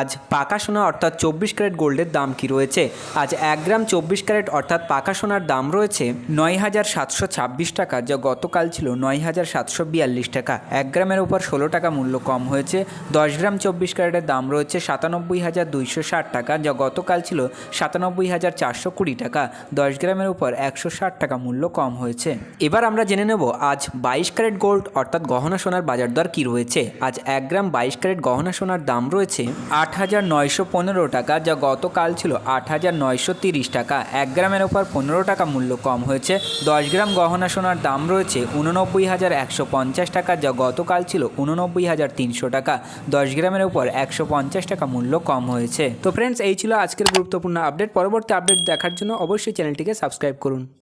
আজ পাকা সোনা অর্থাৎ চব্বিশ ক্যারেট গোল্ডের দাম কি রয়েছে? আজ এক গ্রাম চব্বিশ ক্যারেট অর্থাৎ পাকা সোনার দাম রয়েছে নয় হাজার সাতশো ছাব্বিশ টাকা, যা গতকাল ছিল নয় হাজার সাতশো বিয়াল্লিশ টাকা। এক গ্রামের উপর ষোলো টাকা মূল্য কম হয়েছে, দশ গ্রাম চব্বিশ ক্যারেটের দাম রয়েছে সাতানব্বই হাজার দুইশো ষাট টাকা, যা গতকাল ছিল সাতানব্বই হাজার চারশো কুড়ি টাকা। দশ গ্রামের উপর একশো ষাট টাকা মূল্য কম হয়েছে। এবার আমরা জেনে নেব আজ বাইশ ক্যারেট গোল্ড অর্থাৎ গহনা সোনার বাজার দর কী রয়েছে? আজ এক গ্রাম বাইশ ক্যারেট গহনা সোনার দাম রয়েছে আট হাজার নয়শো পনেরো টাকা, যা গতকাল ছিল আট হাজার নয়শো তিরিশ টাকা। এক গ্রামের উপর পনেরো টাকা মূল্য কম হয়েছে। দশ গ্রাম গহনা সোনার দাম রয়েছে উননব্বই হাজার একশো পঞ্চাশ টাকা, যা গতকাল ছিল উননব্বই হাজার তিনশো টাকা। দশ গ্রামের উপর একশো পঞ্চাশ টাকা মূল্য কম হয়েছে। তো ফ্রেন্ডস এই ছিল আজকের গুরুত্বপূর্ণ আপডেট পরবর্তী আপডেট দেখার জন্য অবশ্যই চ্যানেলটিকে সাবস্ক্রাইব করুন।